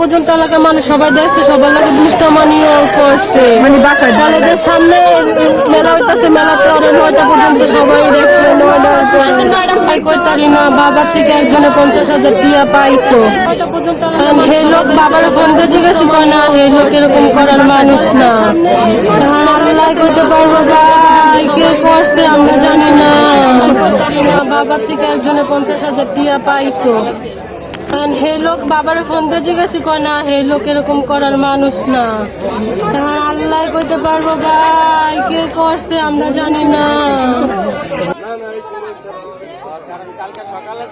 পর্যন্ত এলাকার মানুষ সবাই দেখছে সবার লাগে দুষ্টামানিও করছে। মানে বাসায় কলেজের সামনে মেলা হইতাছে মেলাতে নয়টা পর্যন্ত সবাই দেখছে না বাবার থেকে একজনে পঞ্চাশ হাজার টিয়া পাইতো। হে লোক বাবার ফোন দিয়ে জিজ্ঞেস করে না হে লোক এরকম করার মানুষ না। আল্লাহ কইতে পারব বাবার থেকে একজনে পঞ্চাশ হাজার টিয়া পাইতো কারণ হে লোক বাবার ফোন দিয়ে জিজ্ঞাসি কয় না, হে লোক এরকম করার মানুষ না। এখন আল্লাহ কইতে পারব ভাই, কে করছে আমরা জানি না। সকালে